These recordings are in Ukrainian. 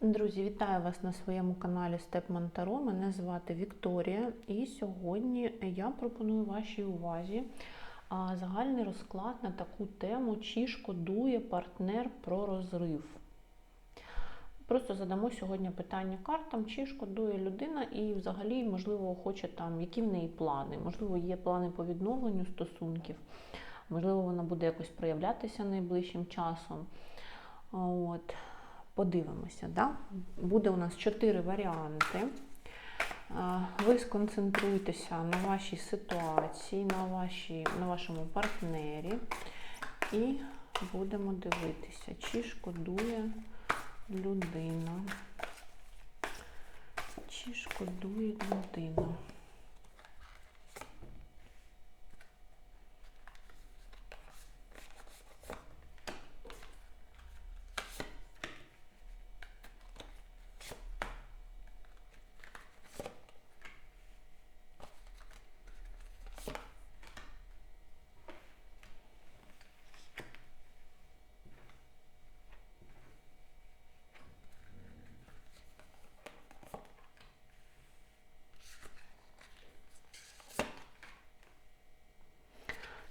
Друзі, вітаю вас на своєму каналі Степман Таро. Мене звати Вікторія, і сьогодні я пропоную вашій увазі загальний розклад на таку тему, чи шкодує партнер про розрив. Просто задамо сьогодні питання картам, чи шкодує людина, і взагалі, можливо, хоче там, які в неї плани. Можливо, є плани по відновленню стосунків, можливо, вона буде якось проявлятися найближчим часом. От. Подивимося, да? буде у нас чотири варіанти. Ви сконцентруйтеся на вашій ситуації, на, вашій, на вашому партнері, і будемо дивитися, чи шкодує людина. Чи шкодує людина?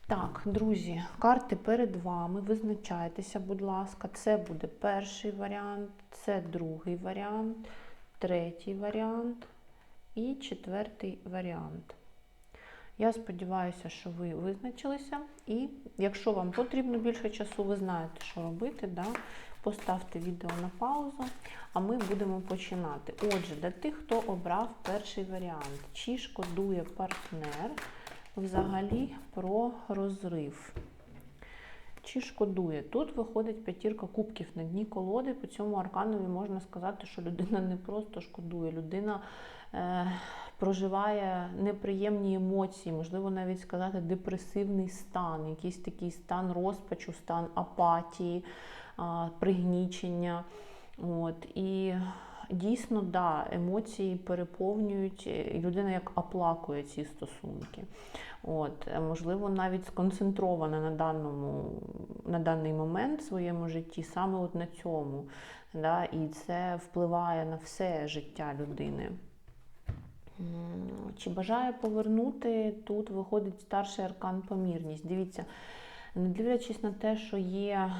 Так, друзі, карти перед вами. Визначайтеся, будь ласка. Це буде перший варіант, це другий варіант, третій варіант і четвертий варіант. Я сподіваюся, що ви визначилися. І якщо вам потрібно більше часу, ви знаєте, що робити. Да? Поставте відео на паузу, а ми будемо починати. Отже, для тих, хто обрав перший варіант, чи шкодує партнер взагалі про розрив. Чи шкодує? Тут виходить п'ятірка кубків на дні колоди. По цьому арканові можна сказати, що людина не просто шкодує, людина е, проживає неприємні емоції, можливо, навіть сказати депресивний стан, якийсь такий стан розпачу, стан апатії, е, пригнічення. От, І дійсно, да, емоції переповнюють, людина як оплакує ці стосунки. От, Можливо, навіть сконцентрована на даному, на даний момент в своєму житті саме от на цьому. Да, І це впливає на все життя людини. Чи бажає повернути, тут виходить старший аркан помірність. Дивіться, не дивлячись на те, що є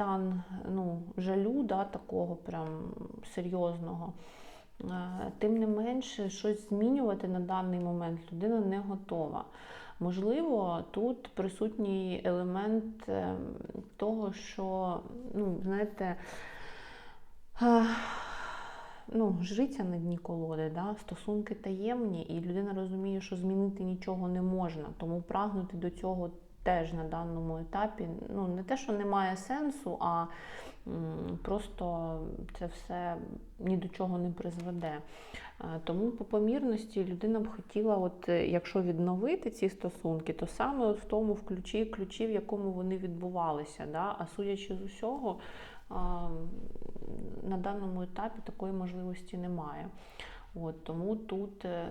стан ну, жалю, да, такого прям серйозного, тим не менше, щось змінювати на даний момент людина не готова. Можливо, тут присутній елемент ем, того, що, ну, знаєте, ну, жриця на дні колоди, да? стосунки таємні, і людина розуміє, що змінити нічого не можна, тому прагнути до цього теж на даному етапі ну, не те, що немає сенсу, а просто це все ні до чого не призведе. Тому по помірності людина б хотіла, от е, якщо відновити ці стосунки, то саме от в тому в ключі, ключі, в якому вони відбувалися. Да? А судячи з усього, на даному етапі такої можливості немає. От, Тому тут е,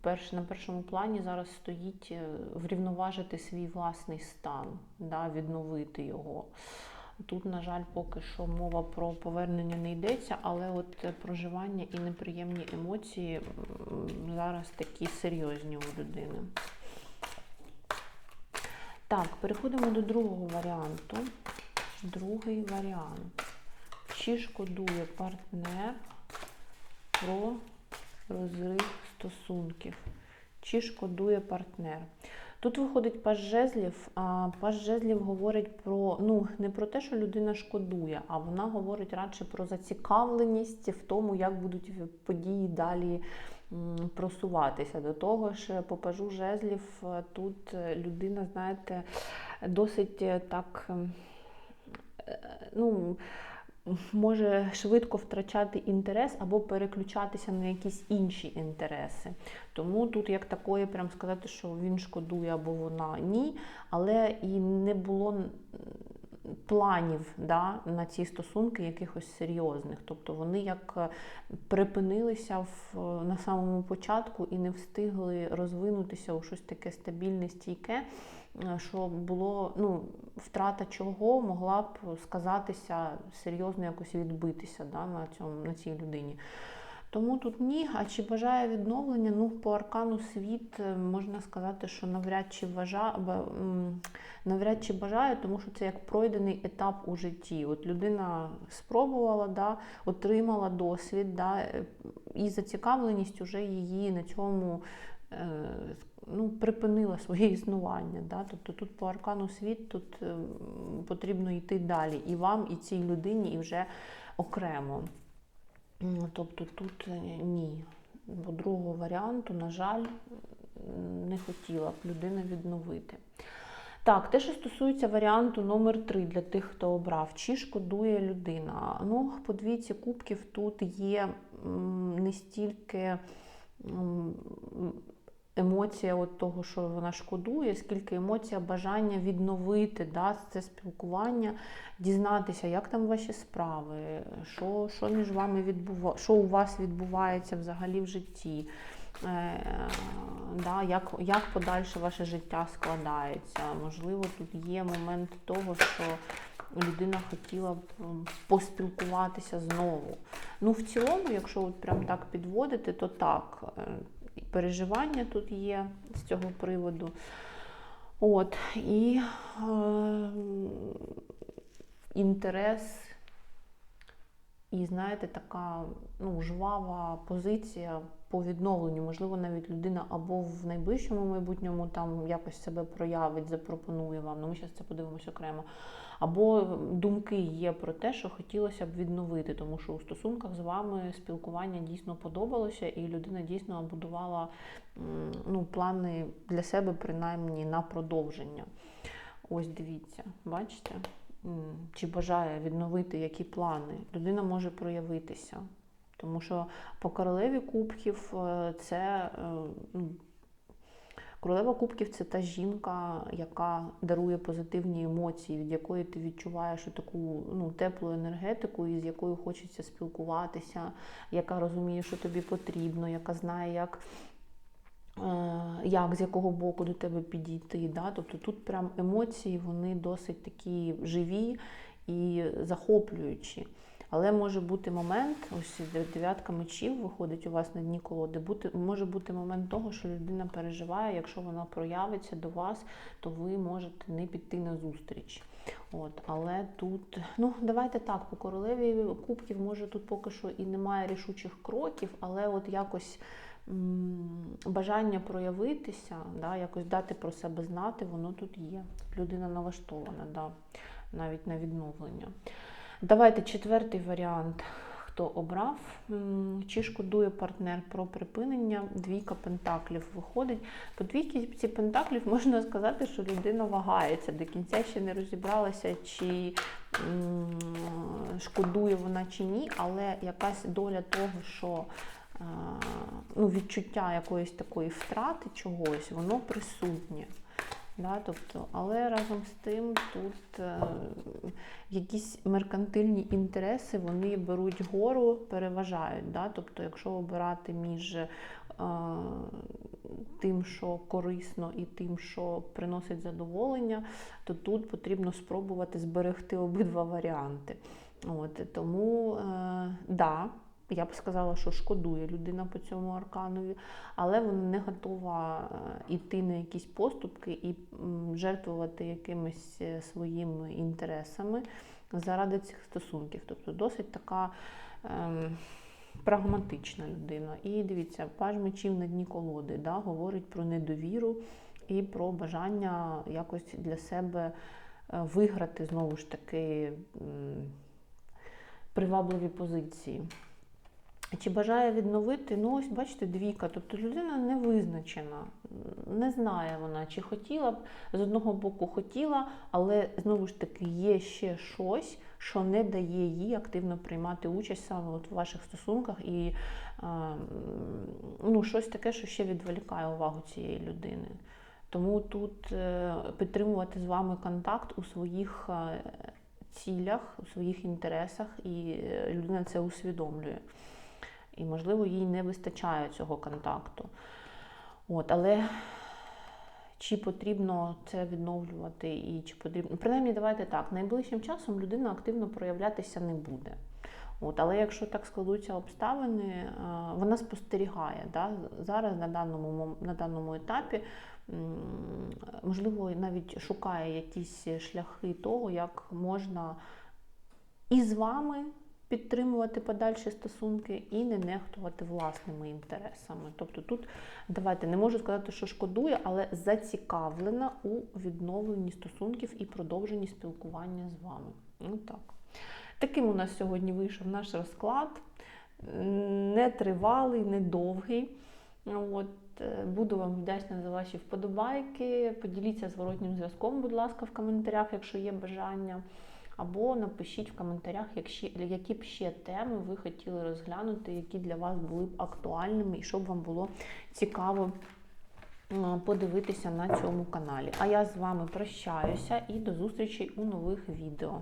перш, на першому плані зараз стоїть е, врівноважити свій власний стан, да, відновити його. Тут, на жаль, поки що мова про повернення не йдеться, але от проживання і неприємні емоції зараз такі серйозні у людини. Так, переходимо до другого варіанту. Другий варіант. Чи шкодує партнер про розрив стосунків? Чи шкодує партнер? Тут виходить паж жезлів, а паж жезлів говорить про ну не про те, що людина шкодує, а вона говорить радше про зацікавленість в тому, як будуть події далі просуватися. До того ж, по пажу жезлів тут людина, знаєте, досить так. Е, ну, може швидко втрачати інтерес або переключатися на якісь інші інтереси. Тому тут, як такої, прям сказати, що він шкодує або вона ні, але і не було. Планів да, на ці стосунки якихось серйозних. Тобто вони як е, припинилися в, на самому початку і не встигли розвинутися у щось таке стабільне, стійке, е, що було ну, втрата чого могла б сказатися серйозно якось відбитися да, на, цьому, на цій людині. Тому тут ні. А чи бажає відновлення? Ну, по аркану світ е, можна сказати, що навряд чи вважає, навряд чи бажає, тому що це як пройдений етап у житті. От людина спробувала, да, отримала досвід, да, е, і зацікавленість вже її на цьому е, ну, припинила своє існування. Да? Тобто тут по аркану світ тут потрібно йти далі і вам, і цій людині, і вже окремо. Тобто тут е, ні. Бо другого варіанту, на жаль, не хотіла б людина відновити. Так, те, що стосується варіанту номер 3 для тих, хто обрав, чи шкодує людина. Ну, по двійці кубків тут є не стільки емоція от того, що вона шкодує, скільки емоція бажання відновити да, це спілкування, дізнатися, як там ваші справи, що що між вами відбува... що у вас відбувається взагалі в житті. Е, да, Як як подальше ваше життя складається. Можливо, тут є момент того, що людина хотіла б поспілкуватися знову. Ну, в цілому, якщо от прям так підводити, то так. Переживання тут є з цього приводу. От, І е, інтерес, і, знаєте, така ну, жвава позиція по відновленню. Можливо, навіть людина або в найближчому майбутньому там якось себе проявить, запропонує вам. Ну, ми зараз це подивимось окремо. Або думки є про те, що хотілося б відновити, тому що у стосунках з вами спілкування дійсно подобалося, і людина дійсно будувала ну, плани для себе, принаймні, на продовження. Ось дивіться, бачите? Чи бажає відновити які плани? Людина може проявитися. Тому що по королеві кубків е, це е, ну, Королева Кубків це та жінка, яка дарує позитивні емоції, від якої ти відчуваєш таку ну, теплу енергетику, і з якою хочеться спілкуватися, яка розуміє, що тобі потрібно, яка знає, як як, з якого боку до тебе підійти. Да? Тобто тут прям емоції вони досить такі живі і захоплюючі. Але може бути момент, ось дев'ятка мечів виходить у вас на дні колоди. Бути, може бути момент того, що людина переживає, якщо вона проявиться до вас, то ви можете не піти на зустріч. От, Але тут, ну давайте так, по королеві кубків, може тут поки що і немає рішучих кроків, але от якось бажання проявитися, да, якось дати про себе знати, воно тут є. Людина налаштована, да, навіть на відновлення. Давайте четвертий варіант. Хто обрав, чи шкодує партнер про припинення, двійка пентаклів виходить. По двійці пентаклів можна сказати, що людина вагається, до кінця ще не розібралася, чи шкодує вона чи ні, але якась доля того, що ну, відчуття якоїсь такої втрати чогось, воно присутнє. Да, тобто, Але разом з тим тут е, якісь меркантильні інтереси вони беруть гору, переважають. Да? Тобто, якщо обирати між е, тим, що корисно, і тим, що приносить задоволення, то тут потрібно спробувати зберегти обидва варіанти. От, Тому, е, да, я б сказала, що шкодує людина по цьому арканові, але вона не готова йти е, на якісь поступки і жертвувати якимись е, своїми інтересами заради цих стосунків. Тобто досить така ем, прагматична людина. І дивіться, паж мечів на дні колоди да, говорить про недовіру і про бажання якось для себе е, виграти знову ж таки привабливі позиції. Чи бажає відновити? Ну, ось, бачите, двійка. Тобто людина не визначена, не знає вона, чи хотіла б, з одного боку хотіла, але знову ж таки є ще щось, що не дає їй активно приймати участь саме от в ваших стосунках, і ну, щось таке, що ще відволікає увагу цієї людини. Тому тут е, підтримувати з вами контакт у своїх е, цілях, у своїх інтересах, і е, людина це усвідомлює. І, можливо, їй не вистачає цього контакту. От, але чи потрібно це відновлювати, і чи потрібно. Принаймні, давайте так, найближчим часом людина активно проявлятися не буде. От, але якщо так складуться обставини, е, вона спостерігає да, зараз на даному, на даному етапі, можливо, навіть шукає якісь шляхи того, як можна і з вами підтримувати подальші стосунки, і не нехтувати власними інтересами. Тобто тут давайте не можу сказати, що шкодує, але зацікавлена у відновленні стосунків і продовженні спілкування з вами. Ну так. Таким у нас сьогодні вийшов наш розклад. Не тривалий, не довгий. От, е, буду вам вдячна за ваші вподобайки. Поділіться зворотнім зв'язком, будь ласка, в коментарях, якщо є бажання. Або напишіть в коментарях, які б ще теми ви хотіли розглянути, які для вас були б актуальними, і щоб вам було цікаво подивитися на цьому каналі. А я з вами прощаюся і до зустрічі у нових відео.